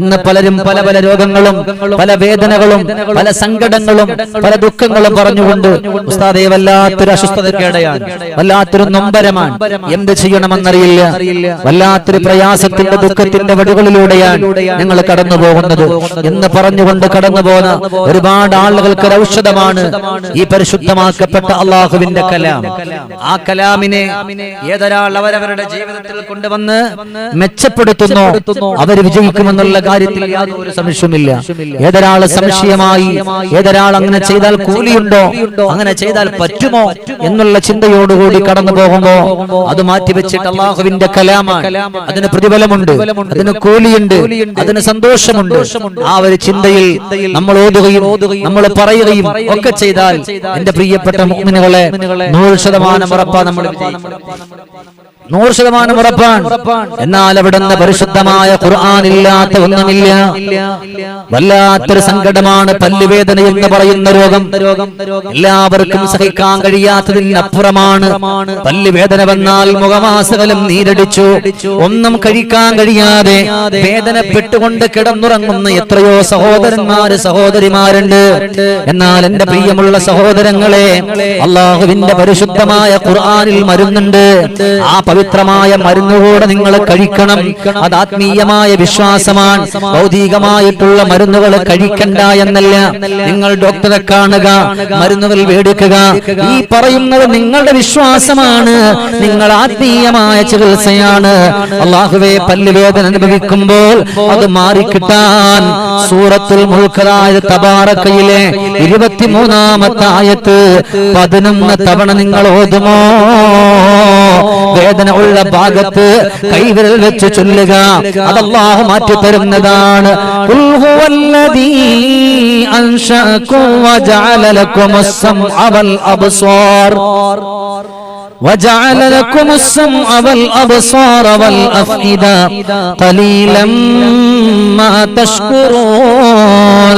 ഇന്ന് പലരും പല പല രോഗങ്ങളും പല വേദനകളും പല സങ്കടങ്ങളും പല ദുഃഖങ്ങളും പറഞ്ഞുകൊണ്ട് ഉസ്താദെ വല്ലാത്തൊരു അസ്വസ്ഥതക്കേടയാണ് വല്ലാത്തൊരു നൊമ്പരമാണ്. എന്ത് ചെയ്യണമെന്നറിയില്ല. വല്ലാത്തൊരു പ്രയാസത്തിന്റെ ദുഃഖത്തിന്റെ വഴികളിലൂടെയാണ് ഞങ്ങൾ കടന്നു പോകുന്നത് എന്ന് പറഞ്ഞുകൊണ്ട് കടന്നു പോകുന്ന ഒരുപാട് ആളുകൾക്ക് ഒരു ഔഷധമാണ് ഈ പരിശുദ്ധമാക്കപ്പെട്ട അള്ളാഹുവിന്റെ കലാം. ആ കലാമിനെ ഏതൊരാൾ അവരവരുടെ ജീവിതത്തിൽ കൊണ്ടുവന്ന് മെച്ചപ്പെടുത്തുന്നു. അവർ വിജയിക്കുമെന്നുള്ള കാര്യത്തിൽ യാതൊരു സംശയമില്ല ഏതൊരാൾ സംശയമായി ഏതൊരാൾ അങ്ങനെ ചെയ്താൽ കൂലിയുണ്ടോ അങ്ങനെ ചെയ്താൽ പറ്റുമോ എന്നുള്ള ചിന്തയോടുകൂടി കടന്നു പോകുമ്പോ അത് മാറ്റിവെച്ചിട്ട് അള്ളാഹുവിന്റെ കലാമാണ്. അതിന് പ്രതിഫലമുണ്ട്. അതിന് കൂലിയുണ്ട്. അതിന് സന്തോഷമുണ്ട്. ആ ഒരു ചിന്തയിൽ നമ്മൾ ഓതുകയും നമ്മൾ പറയുകയും ഒക്കെ ചെയ്താൽ എന്റെ പ്രിയപ്പെട്ട മുഗ്മിനുകളെ നൂറ് ശതമാനം ഉറപ്പാ നമ്മൾ വിജയിക്കും നൂറ് ശതമാനം ഉറപ്പാണ്. എന്നാൽ അവിടുന്ന് പരിശുദ്ധമായ ഖുർആാനില്ലാത്ത ഒന്നുമില്ല. വല്ലാത്തൊരു സങ്കടമാണ് പല്ലുവേദന എന്ന് പറയുന്ന രോഗം. എല്ലാവർക്കും സഹിക്കാൻ കഴിയാത്തതിനപ്പുറമാണ് പല്ലുവേദന വന്നാൽ മുഖമാസകലം നീരടിച്ചു. ഒന്നും കഴിക്കാൻ കഴിയാതെ വേദനപ്പെട്ടുകൊണ്ട് കിടന്നുറങ്ങുന്ന എത്രയോ സഹോദരന്മാര് സഹോദരിമാരുണ്ട്. എന്നാൽ എന്റെ പ്രിയമുള്ള സഹോദരങ്ങളെ അള്ളാഹുവിന്റെ പരിശുദ്ധമായ ഖുർആാനിൽ മരുന്നുണ്ട്. ആ പവിത്രമായ മരുന്നുകൂടെ നിങ്ങൾ കഴിക്കണം. അത് ആത്മീയമായ വിശ്വാസമാണ്. ഭൗതികമായിട്ടുള്ള മരുന്നുകൾ കഴിക്കണ്ട എന്നല്ല. നിങ്ങൾ ഡോക്ടറെ കാണുക മരുന്നുകൾ മേടിക്കുക. ഈ പറയുന്നത് നിങ്ങളുടെ വിശ്വാസമാണ്. നിങ്ങൾ ആത്മീയമായ ചികിത്സയാണ്. അള്ളാഹുവെ പല്ലുവേദന അനുഭവിക്കുമ്പോൾ അത് മാറിക്കിട്ടാൻ സൂറത്തുൽ മുഴുക്കതായ തബാറക്കയിലെ ഇരുപത്തിമൂന്നാമത്തെ ആയത്ത് പതിനൊന്ന് തവണ നിങ്ങൾ ഓതുമോ? വേദന ഉള്ള ഭാഗത്ത് കൈവിരൽ വെച്ച് ചൊല്ലുക. അതല്ലാഹു മാറ്റി തരുന്നതാണ്. അൻശഅകും വജഅല ലക്കുമുസ് സമഅ വൽ അബ്സാർ. وجعل لكم السمع والأبصار والأفئدة قليلا ما تشكرون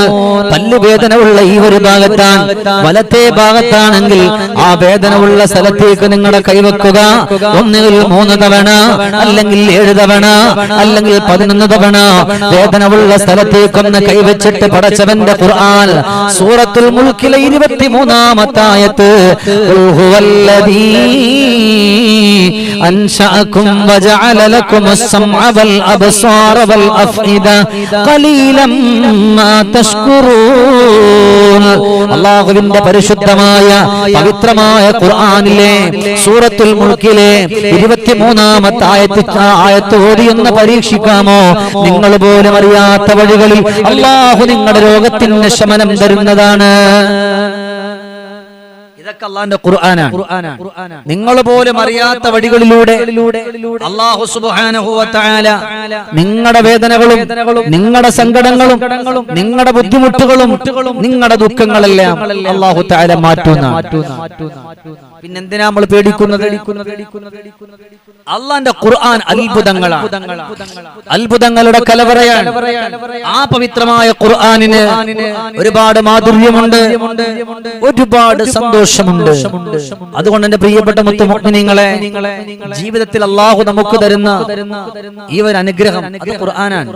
പല്ല് വേദന ഉള്ള ഈ ഒരു ഭാഗത്താണ് വലത്തെ ഭാഗത്താണെങ്കിൽ ആ വേദന ഉള്ള സ്ഥലത്തേക്ക് നിങ്ങളുടെ കൈവെക്കുക ഒന്നുകിൽ മൂന്ന് തവണ അല്ലെങ്കിൽ ഏഴ് തവണ അല്ലെങ്കിൽ പതിനൊന്ന് തവണ വേദന ഉള്ള സ്ഥലത്തേക്കൊന്ന് കൈവച്ചിട്ട് പടച്ചവന്റെ ഖുർആൻ സൂറത്തുൽ മുൽക്കിലെ ഇരുപത്തിമൂന്നാമത്തായത്ത് ഖുൽ ഹുവല്ലദീ أنشأكم وجعل لكم السمع والأبصار والأفئدة قليلا ما تشكرون അള്ളാഹുവിന്റെ പരിശുദ്ധമായ പവിത്രമായ ഖുർആനിലെ സൂറത്തുൽ മുൽക്കിലെ ഇരുപത്തിമൂന്നാമത്തെ ആയത്ത് ആയത്ത് ഓടിയൊന്ന് പരീക്ഷിക്കാമോ നിങ്ങൾ പോലും അറിയാത്ത വഴികളിൽ അള്ളാഹു നിങ്ങളുടെ രോഗത്തിന് ശമനം തരുന്നതാണ് ഇതൊക്കെ അള്ളാന്റെ ഖുർആനാണ്. നിങ്ങൾ പോലും അറിയാത്ത വഴികളിലൂടെ അള്ളാഹു സുബ്ഹാനഹു വ തആല നിങ്ങളുടെ വേദനകളും നിങ്ങളുടെ സങ്കടങ്ങളും നിങ്ങളുടെ ബുദ്ധിമുട്ടുകളും നിങ്ങളുടെ ദുഃഖങ്ങളെല്ലാം അള്ളാഹു തആല മാറ്റുന്ന പിന്നെന്തിനാ നമ്മൾ പേടിക്കുന്നത്? അള്ളാന്റെ ഖുർആൻ അത്ഭുതങ്ങളാണ്. അത്ഭുതങ്ങളുടെ കലവറയാണ്. ആ പവിത്രമായ ഖുർആനിന് ഒരുപാട് മാധുര്യമുണ്ട്. ഒരുപാട് സന്തോഷമുണ്ട്. അതുകൊണ്ട് എന്റെ പ്രിയപ്പെട്ട മുത്തുമുക്മിനിങ്ങളെ ജീവിതത്തിൽ അള്ളാഹു നമുക്ക് തരുന്ന ഈ ഒരു അനുഗ്രഹം അത് ഖുർആനാണ്.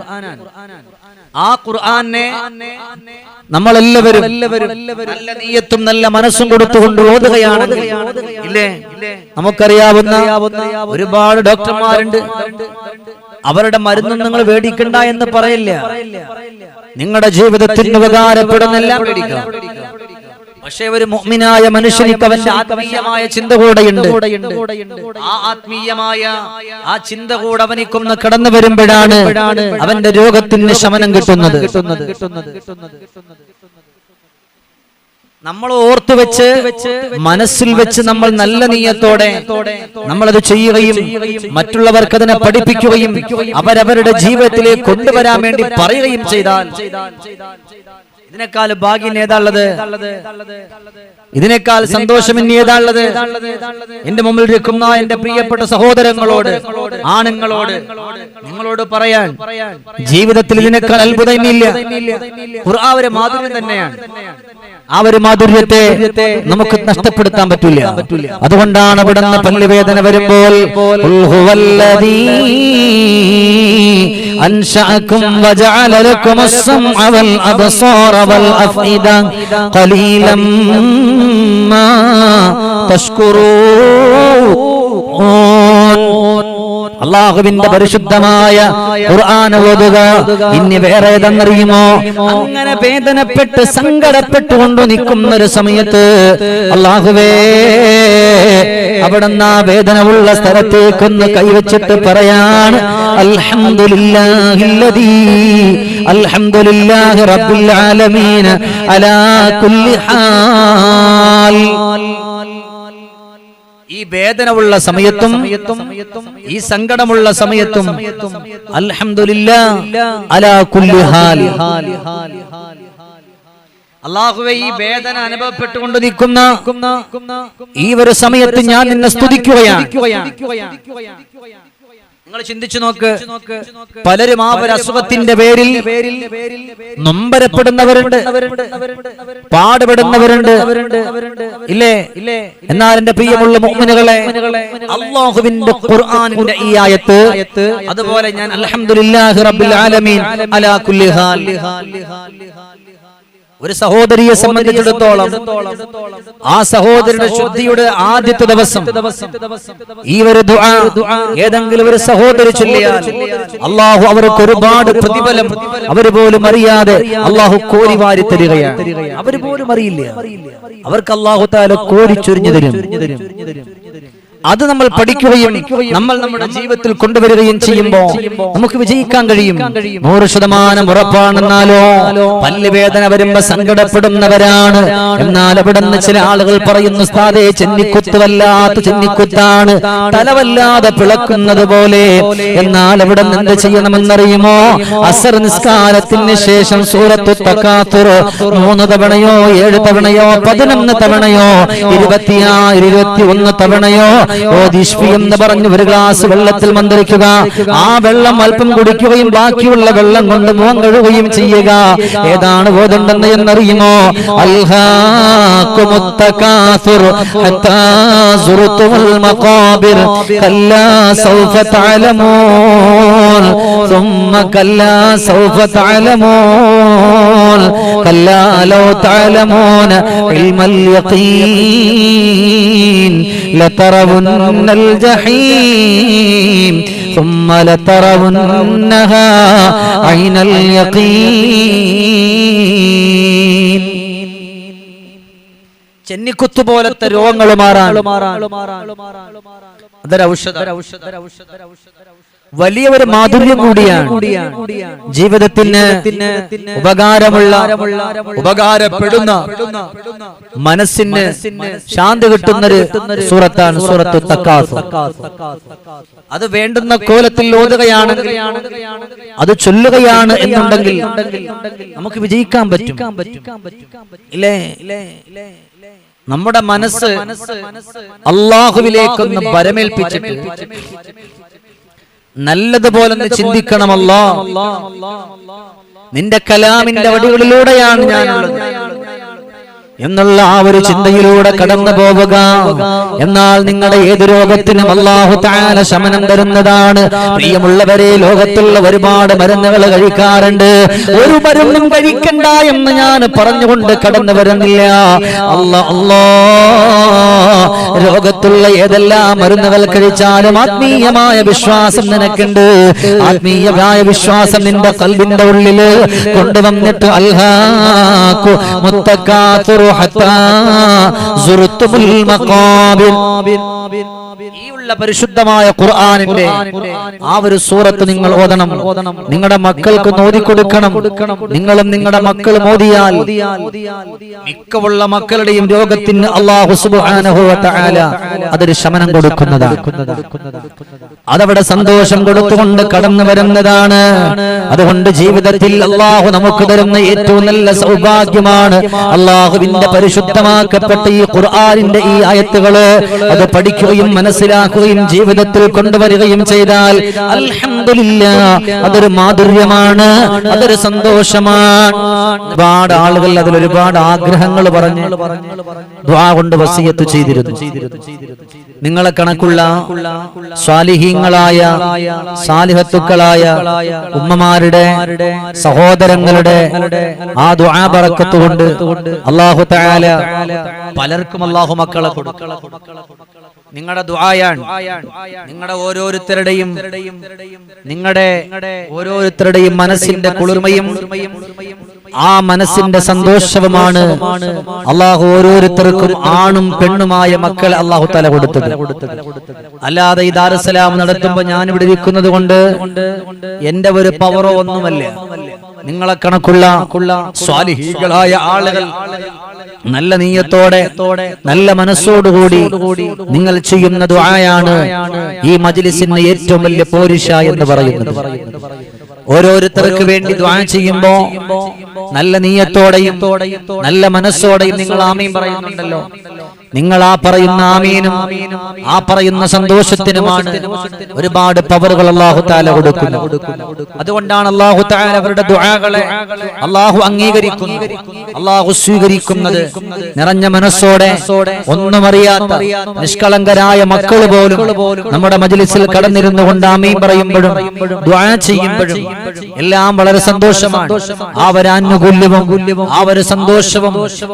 ആ ഖുർആനെ നമ്മളെല്ലാവരും നല്ല നല്ല മനസ്സും കൊടുത്തുകൊണ്ട് ഓതുകയാണ് നമുക്കറിയാവുന്ന ഒരുപാട് ഡോക്ടർമാരുണ്ട്. അവരുടെ മരുന്നും നിങ്ങൾ മേടിക്കണ്ട എന്ന് പറയില്ല. നിങ്ങളുടെ ജീവിതത്തിന് ഉപകാരപ്പെടുന്നെല്ലാം മേടിക്കാം പക്ഷേ ഒരു മുഅ്മിനായ മനുഷ്യനിക്ക് അവന്റെ ആത്മീയമായ ചിന്ത കൂടെയുണ്ട്. ആ ആത്മീയമായ ആ ചിന്ത കൂടെ അവനിക്കൊന്ന് കടന്നു വരുമ്പോഴാണ് അവന്റെ രോഗത്തിന് ശമനം കിട്ടുന്നത്. നമ്മൾ ഓർത്തു വെച്ച് മനസ്സിൽ വെച്ച് നമ്മൾ നല്ല നീയത്തോടെ നമ്മളത് ചെയ്യുകയും മറ്റുള്ളവർക്ക് അതിനെ പഠിപ്പിക്കുകയും അവരവരുടെ ജീവിതത്തിലേക്ക് കൊണ്ടുവരാൻ വേണ്ടി പറയുകയും ചെയ്താൽ ഇതിനേക്കാൾ ഭാഗ്യം ഏതാള്ളത് ഇതിനേക്കാൾ സന്തോഷം ഇനി ഏതാള്ളത് എന്റെ മുമ്പിൽ ഇരിക്കുന്ന എന്റെ പ്രിയപ്പെട്ട സഹോദരങ്ങളോട് ആണുങ്ങളോട് നിങ്ങളോട് പറയാൻ ജീവിതത്തിൽ ഇതിനേക്കാൾ അത്ഭുതം ഇല്ല ഒരു മാധുര്യം തന്നെയാണ്. ആ ഒരു മാധുര്യത്തെ നമുക്ക് നഷ്ടപ്പെടുത്താൻ പറ്റില്ല. അതുകൊണ്ടാണ് അവിടുന്ന് പല്ലുവേദന വരുമ്പോൾ أنشأكم وجعل لكم السمع والأبصار والأفئدة قليلا ما تشكرون. അള്ളാഹുവിന്റെ പരിശുദ്ധമായ ഖുർആൻ ഓതുക. ഇനി വേറെ ഏതെന്നറിയുമോ അങ്ങനെ വേദനപ്പെട്ട് സങ്കടപ്പെട്ടുകൊണ്ട് നിൽക്കുന്ന ഒരു സമയത്ത് അള്ളാഹുവേ അവിടുന്ന് ആ വേദനയുള്ള സ്ഥലത്തേക്കൊന്ന് കൈവച്ചിട്ട് പറയാണ് അൽഹംദുലില്ലാഹില്ലദീ അൽഹംദുലില്ലാഹി റബ്ബിൽ ആലമീൻ അലാ കുല്ലി ഹാൽ. ഈ വേദനയുള്ള സമയത്തും ഈ സങ്കടമുള്ള സമയത്തും ഹാൽ അള്ളാഹുവെ ഈ വേദന അനുഭവപ്പെട്ടുകൊണ്ട് നിൽക്കുന്ന ഈ ഒരു സമയത്ത് ഞാൻ നിന്നെ സ്തുതിക്കുകയാണ്. നിങ്ങൾ ചിന്തിച്ചു നോക്ക്. പലരും ആ ഒരു അസുഖത്തിന്റെ പേരിൽ നൊമ്പരപ്പെടുന്നവരുണ്ട്. പാടുപെടുന്നവരുണ്ട്. ഇല്ലേ? എന്നാൽ എന്റെ പ്രിയമുള്ള മുഅ്മിനുകളെ അള്ളാഹുവിന്റെ ഖുർആനിന്റെ ഈ ആയത്ത്. അതുപോലെ ഞാൻ അൽഹംദുലില്ലാഹി റബ്ബിൽ ആലമീൻ അലാ കുല്ലി ഹാൽ. ഒരു സഹോദരിയെ സംബന്ധിച്ചിടത്തോളം ആ സഹോദരിയുടെ ശുദ്ധിയുടെ ആദ്യത്തെ ദിവസം ഈ ഒരു ഏതെങ്കിലും ഒരു സഹോദരി ചൊല്ലിയാൽ അള്ളാഹു അവർക്ക് ഒരുപാട് പ്രതിഫലം അവർ പോലും അറിയാതെ അള്ളാഹു കോരി വാരി തരികയാണ്. അവർ പോലും അറിയില്ല. അവർക്ക് അള്ളാഹു താല കോരി ചൊരിഞ്ഞു തരും. അത് നമ്മൾ പഠിക്കുകയും നമ്മൾ നമ്മുടെ ജീവിതത്തിൽ കൊണ്ടുവരികയും ചെയ്യുമ്പോൾ നമുക്ക് വിജയിക്കാൻ കഴിയും. നൂറ് ശതമാനം ഉറപ്പാണെന്നാലോ? പല്ലുവേദന വരുമ്പോ സങ്കടപ്പെടുന്നവരാണ്. എന്നാൽ അവിടെ നിന്ന് ചില ആളുകൾ പറയുന്നു സ്ഥാതെ ചെന്നിക്കുത്ത് വല്ലാത്ത ചെന്നിക്കുത്താണ്. തലവല്ലാതെ പിളക്കുന്നത് പോലെ. എന്നാൽ അവിടെ നിന്ന് എന്ത് ചെയ്യണമെന്നറിയുമോ അസർ നിസ്കാരത്തിന് ശേഷം സൂറത്തു തക്കാത്തുർ മൂന്ന് തവണയോ ഏഴ് തവണയോ പതിനൊന്ന് തവണയോ ഇരുപത്തിയാ ഇരുപത്തി ഒന്ന് തവണയോ എന്ന് പറഞ്ഞു ഒരു ഗ്ലാസ് വെള്ളത്തിൽ മന്ത്രിക്കുക. ആ വെള്ളം അല്പം കുടിക്കുകയും ബാക്കിയുള്ള വെള്ളം കൊണ്ട് മുഖം കഴുകുകയും ചെയ്യുക. ഏതാണ് ബോധമുണ്ടെന്ന് എന്നറിയുമോ? അൽഹാക്കുമുത്തകാസുർ ഹത്താ സുറുത്തുൽ മഖാബിർ കല്ലാ സൗഫ തഅലമൂൻ ثم كلا سوف تعلمون كلا لو تعلمون علم اليقين لترون الجحيم ثم لترونها عين اليقين ചെന്നിക്കുത്തു പോലത്തെ രോഗങ്ങൾ മാറാൻ അതൊരൗഷധ വലിയ ഒരു മാധുര്യം കൂടിയാണ് ജീവിതത്തിന് ഉപകാരമുള്ള ഉപകാരപ്പെടുന്ന മനസ്സിന് ശാന്തി കിട്ടുന്നൊരു സൂറത്താണ് സൂറത്ത് തക്കാസ് അത് വേണ്ടുന്ന കോലത്തിൽ ഓതുകയാണെങ്കിൽ അത് ചൊല്ലുകയാണ് എന്നുണ്ടെങ്കിൽ നമുക്ക് വിജയിക്കാൻ പറ്റും. ഇല്ലേ? നമ്മുടെ മനസ്സ് അള്ളാഹുവിലേക്കൊന്ന് ബരമേൽപ്പിച്ചിട്ട് നല്ലതുപോലെ ഒന്ന് ചിന്തിക്കണമല്ലോ. നിന്റെ കലാമിന്റെ വടികളിലൂടെയാണ് ഞാനുള്ളത്. എന്നുള്ള ആ ഒരു ചിന്തയിലൂടെ കടന്നു പോവുക. എന്നാൽ നിങ്ങളുടെ ഏത് രോഗത്തിനും അള്ളാഹു താല ശമനം തരുന്നതാണ്. പ്രിയമുള്ളവരെ ലോകത്തുള്ള ഒരുപാട് മരുന്നുകൾ കഴിക്കാറുണ്ട്. ഒരു മരുന്നും കഴിക്കണ്ട എന്ന് ഞാൻ പറഞ്ഞുകൊണ്ട് കടന്നു വരുന്നില്ല. അല്ല അല്ലോ. ലോകത്തുള്ള ഏതെല്ലാം മരുന്നുകൾ കഴിച്ചാലും ആത്മീയമായ വിശ്വാസം നിനക്കുണ്ട്. ആത്മീയമായ വിശ്വാസം നിന്റെ കൽവിന്റെ ഉള്ളിൽ കൊണ്ടുവന്നിട്ട് അൽഹാക്കു മുത്തക്കാത്തുറു حتى زرتم المقابر. ഉള്ള പരിശുദ്ധമായ ഖുർആനിന്റെ ആ ഒരു സൂറത്ത് നിങ്ങൾ ഓതണം. നിങ്ങളുടെ മക്കൾക്ക് നോദിക്കൊടുക്കണം കൊടുക്കണം. നിങ്ങളും നിങ്ങളുടെ മക്കൾ മോദിയാൽ മിക്കവുള്ള മക്കളുടെയും രോഗത്തിന് അള്ളാഹു അതൊരു ശമനം കൊടുക്കുന്നതാണ്. അതവിടെ സന്തോഷം കൊടുത്തുകൊണ്ട് കടന്നു വരുന്നതാണ്. അതുകൊണ്ട് ജീവിതത്തിൽ അള്ളാഹു നമുക്ക് തരുന്ന ഏറ്റവും നല്ല സൗഭാഗ്യമാണ് അള്ളാഹുവിന്റെ പരിശുദ്ധമാക്കപ്പെട്ട ഈ ഖുർആാനിന്റെ ഈ ആയത്തുകൾ അത് പഠിക്കുകയും മനസ്സിലാക്കുകയും മനസ്സിലാക്കുകയും ജീവിതത്തിൽ കൊണ്ടുവരികയും ചെയ്താൽ അൽഹംദുലില്ലാ അതൊരു മാധുര്യമാണ് അതൊരു സന്തോഷമാണ്. ഒരുപാട് ആളുകൾ അതിൽ ഒരുപാട് ആഗ്രഹങ്ങൾ പറഞ്ഞു കൊണ്ട് വസീയത്ത് ചെയ്തിരുന്നു. നിങ്ങളെ കണക്കുള്ള സ്വാലിഹീങ്ങളായ സാലിഹത്തുക്കളായ ഉമ്മമാരുടെ സഹോദരങ്ങളുടെ ആ ദ്വാ ബറക്കത്ത് കൊണ്ട് അള്ളാഹു തയാല പലർക്കും അള്ളാഹു മക്കളെ കൊടുക്കും നിങ്ങളുടെ ദുആയാണ്. നിങ്ങളുടെ ഓരോരുത്തരുടെയും നിങ്ങളുടെ ഓരോരുത്തരുടെയും മനസ്സിന്റെ കുളിർമയും ആ മനസ്സിന്റെ സന്തോഷവുമാണ് അള്ളാഹു ഓരോരുത്തർക്കും ആണും പെണ്ണുമായ മക്കൾ അള്ളാഹു തല കൊടുത്തത്. അല്ലാതെ ഈ ദാറുസലാം നടത്തുമ്പോൾ ഞാൻ ഇവിടെ ഇരിക്കുന്നത് കൊണ്ട് എന്റെ ഒരു പവറോ ഒന്നുമല്ല. നിങ്ങളെ കണക്കുള്ള സ്വാലിഹികളായ ആളുകൾ നല്ല നീയത്തോടെ നല്ല മനസ്സോടുകൂടി നിങ്ങൾ ചെയ്യുന്ന ദുആയാണ് ഈ മജ്ലിസിന് ഏറ്റവും വലിയ പോരിഷ എന്ന് പറയുന്നത്. ഓരോരുത്തർക്ക് വേണ്ടി ദ്വാ ചെയ്യുമ്പോ നല്ല നീയത്തോടെയും നല്ല മനസ്സോടെയും നിങ്ങൾ ആമയും പറയുന്നുണ്ടല്ലോ. നിങ്ങൾ ആ പറയുന്ന ആമീനും ആ പറയുന്ന സന്തോഷത്തിനുമാണ് ഒരുപാട് പവറുകൾ അള്ളാഹു താല കൊടുക്കുന്നു അതുകൊണ്ടാണ് അള്ളാഹു താല അവരുടെ ദുആകളെ അള്ളാഹു അംഗീകരിക്കുന്നു. അള്ളാഹു സ്വീകരിക്കുന്നത് നിറഞ്ഞ മനസ്സോടെ ഒന്നും അറിയാത്ത നിഷ്കളങ്കരായ മക്കൾ പോലും നമ്മുടെ മജ്ലിസിൽ കടന്നിരുന്നു കൊണ്ട് ആമീൻ പറയുമ്പോഴും ദ്വാ ചെയ്യുമ്പോഴും എല്ലാം വളരെ സന്തോഷമാണ്. ആ ഒരു ആനുകൂല്യവും ആ ഒരു സന്തോഷവും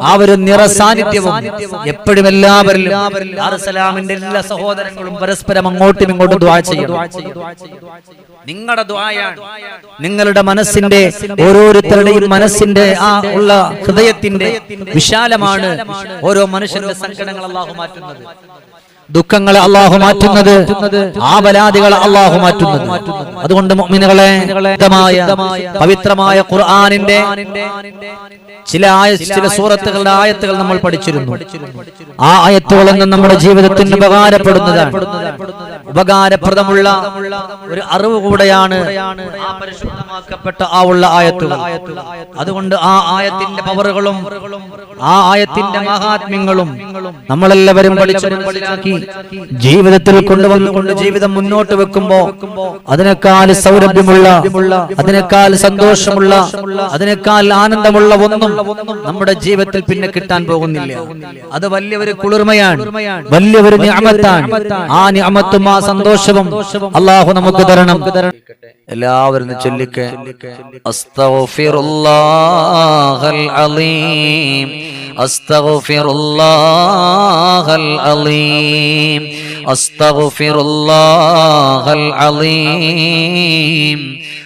ആ ഒരു നിറസാന്നിധ്യവും എപ്പോഴും എല്ലാവരിലും അറുസലാമിന്റെ എല്ലാ സഹോദരങ്ങളും പരസ്പരം അങ്ങോട്ടും ഇങ്ങോട്ടും ദ്വാ ചെയ്യണം. നിങ്ങളുടെ ദ്വായാണ് നിങ്ങളുടെ മനസ്സിന്റെ ഓരോരുത്തരുടെയും മനസ്സിന്റെ ആ ഉള്ള ഹൃദയത്തിന്റെ വിശാലമാണ് ഓരോ മനുഷ്യരുടെ സങ്കടങ്ങൾ അള്ളാഹു മാറ്റുന്നത്. ദുഃഖങ്ങളെ അള്ളാഹു മാറ്റുന്നത് ആപലാദികളെ അള്ളാഹു മാറ്റുന്നത്. അതുകൊണ്ട് മുഅ്മിനുകളെ പവിത്രമായ ഖുർആനിന്റെ ചില ആയ ചില സൂറത്തുകളുടെ ആയത്തുകൾ നമ്മൾ പഠിച്ചിരുന്നു. ആ ആയത്തുകളൊന്നും നമ്മുടെ ജീവിതത്തിന് ഉപകാരപ്പെടുന്നതാണ്. ഉപകാരപ്രദമുള്ള ഒരു അറിവ് കൂടെയാണ് പരിശുദ്ധമാക്കപ്പെട്ട ആ ഉള്ള ആയത്തുകൾ. അതുകൊണ്ട് ആ ആയത്തിന്റെ പവറുകളും ആ ആയത്തിന്റെ മഹാത്മ്യങ്ങളും നമ്മളെല്ലാവരും പഠിച്ചു ജീവിതത്തിൽ കൊണ്ടുവന്നുകൊണ്ട് ജീവിതം മുന്നോട്ട് വെക്കുമ്പോ അതിനേക്കാൾ സൗരഭ്യമുള്ള അതിനേക്കാൾ സന്തോഷമുള്ള അതിനേക്കാൾ ആനന്ദമുള്ള ഒന്നും നമ്മുടെ ജീവിതത്തിൽ പിന്നെ കിട്ടാൻ പോകുന്നില്ല. അത് വലിയൊരു കുളിർമയാണ് വലിയൊരു ഞാമത്താണ് ആ ഞാമത്തും ആ സന്തോഷവും അള്ളാഹു നമുക്ക് തരണം. എല്ലാവരും ചൊല്ലിക്കേ. അസ്തഗ്ഫിറുല്ലാഹൽ അലീം. അസ്തഗ്ഫിറുല്ലാഹൽ അലീം. അസ്തഗ്ഫിറുല്ലാഹൽ അലീം.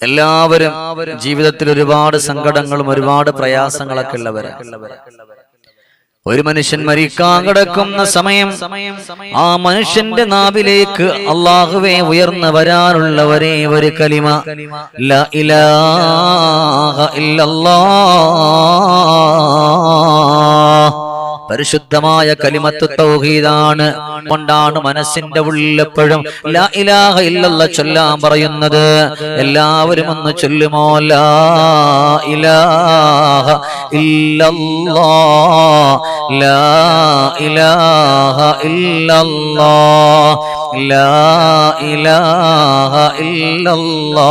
എല്ലാവരും ജീവിതത്തിൽ ഒരുപാട് സങ്കടങ്ങളും ഒരുപാട് പ്രയാസങ്ങളൊക്കെ ഉള്ളവരാണ് ഉള്ളവരാണ് ഒരു മനുഷ്യൻ മരിക്കാൻ കിടക്കുന്ന സമയം ആ മനുഷ്യന്റെ നാവിലേക്ക് അള്ളാഹുവെ ഉയർന്നു വരാനുള്ള ഒരേ ഒരു കലിമ. ഇലാഹ ഇല്ലല്ലാഹ് പരിശുദ്ധമായ കലിമത്ത് തൗഹീദാണ്. കൊണ്ടാണ് മനസ്സിന്റെ ഉള്ളപ്പോഴും ലാ ഇലാഹ ഇല്ലല്ല ചൊല്ലാൻ പറയുന്നത്. എല്ലാവരും ഒന്ന് ചൊല്ലുമോ? ലാ ഇലാഹ ഇല്ലല്ലാ ലാ ഇലാഹ ഇല്ലല്ലാ ലാ ഇലാഹ ഇല്ലല്ലാ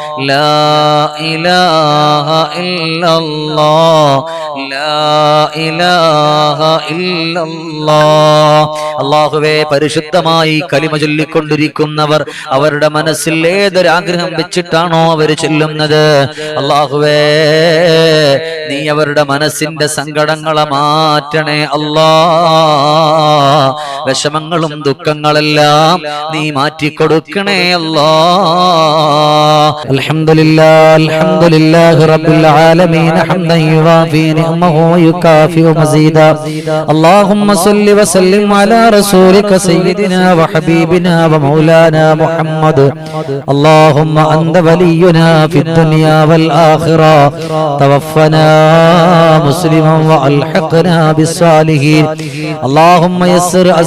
അള്ളാഹുവെ പരിശുദ്ധമായി കലിമ ചൊല്ലിക്കൊണ്ടിരിക്കുന്നവർ അവരുടെ മനസ്സിൽ ഏതൊരാഗ്രഹം വെച്ചിട്ടാണോ അവർ ചെല്ലുന്നത്? അള്ളാഹുവേ നീ അവരുടെ മനസ്സിന്റെ സങ്കടങ്ങളെ മാറ്റണേ അല്ലാ വിഷമങ്ങളും ദുഃഖങ്ങളെല്ലാം നീ മാറ്റിക്കൊടുക്കണേ അല്ലാ. അൽഹംദുലില്ലാ അൽഹംദുലില്ലാഹി റബ്ബിൽ ആലമീൻ യുകാഫി മസീദ. അല്ലാഹുമ്മ സല്ലി റസൂലിക സയ്യിദിനാ മുഹമ്മദ്. അല്ലാഹുമ്മ അൻത ഫിദ്ദുനിയാ വൽ ആഖിറ.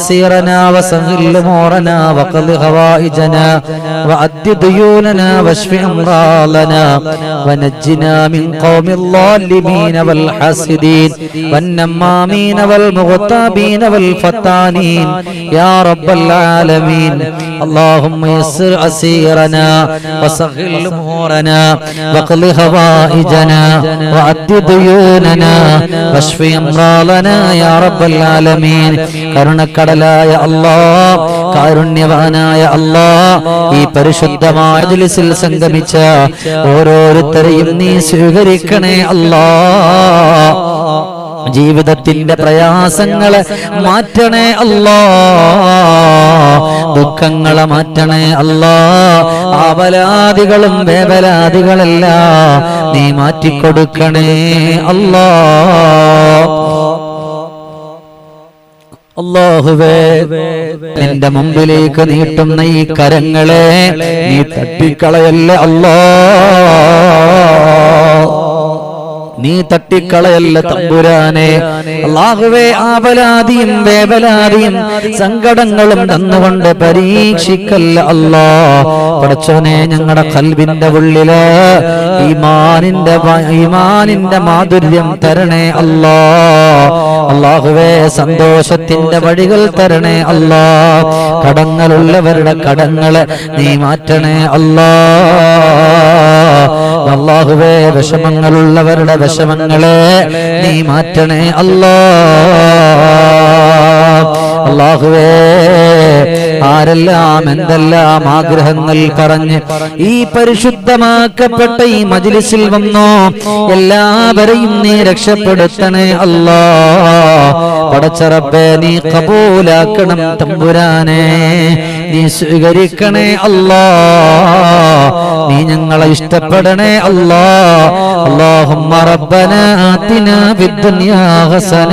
أسيرنا وسهل أمورنا وقل هوائجنا وأد ديوننا واشف أمراضنا ونجنا من قوم الظالمين والحاسدين والنمامين والمغتابين والفتانين يا رب العالمين اللهم يسر أسيرنا وسهل أمورنا وقل هوائجنا وأد ديوننا واشف أمراضنا يا رب العالمين കരുണക്കടലായ അള്ളാ കാരുണ്യവാനായ അള്ളാ ഈ പരിശുദ്ധമായ മജ്ലിസിൽ സംഗമിച്ച ഓരോരുത്തരെയും നീ സ്വീകരിക്കണേ അല്ലാ ജീവിതത്തിന്റെ പ്രയാസങ്ങളെ മാറ്റണേ അല്ലാ ദുഃഖങ്ങളെ മാറ്റണേ അല്ലാ ആവലാദികളും വേവലാദികളെല്ലാം നീ മാറ്റിക്കൊടുക്കണേ അല്ലാ അള്ളാഹുവേ നിന്റെ മുമ്പിലേക്ക് നീട്ടുന്ന ഈ കരങ്ങളെ നീ തട്ടിക്കളയല്ലേ അല്ലാ നീ തട്ടിക്കളയല്ല തമ്പുരാനെ. അള്ളാഹുവേ ആവലാതിയും വേവലാതിയും സങ്കടങ്ങളും തന്നുകൊണ്ട് പരീക്ഷിക്കല്ല അല്ലാ. പടച്ചോനെ ഞങ്ങളുടെ കൽവിന്റെ ഉള്ളിൽ ഈമാനിന്റെ ഈമാനിന്റെ മാധുര്യം തരണേ അല്ലാ. അള്ളാഹുവേ സന്തോഷത്തിന്റെ വഴികൾ തരണേ അല്ലാ. കടങ്ങളുള്ളവരുടെ കടങ്ങൾ നീ മാറ്റണേ അല്ലാ. അള്ളാഹുവേ വിഷമങ്ങളുള്ളവരുടെ വിഷമങ്ങളെ നീ മാറ്റണേ അല്ലാ. അള്ളാഹുവേ ആരെല്ലാം എന്തെല്ലാം ആഗ്രഹങ്ങൾ പറഞ്ഞ് ഈ പരിശുദ്ധമാക്കപ്പെട്ട ഈ മജിലിസിൽ വന്നോ? എല്ലാവരെയും നീ രക്ഷപ്പെടുത്തണേ അല്ലാ. പടച്ചറബേ നീ കബൂലാക്കണം തമ്പുരാനെ. നീ സ്വീകരിക്കണേ അല്ലാ. നീ ഞങ്ങളെ ഇഷ്ടപ്പെടണേ അല്ലാ. അള്ളാഹുമ്മ മറബന ആതിന ഫിദ്ദുനിയാ ഹസന.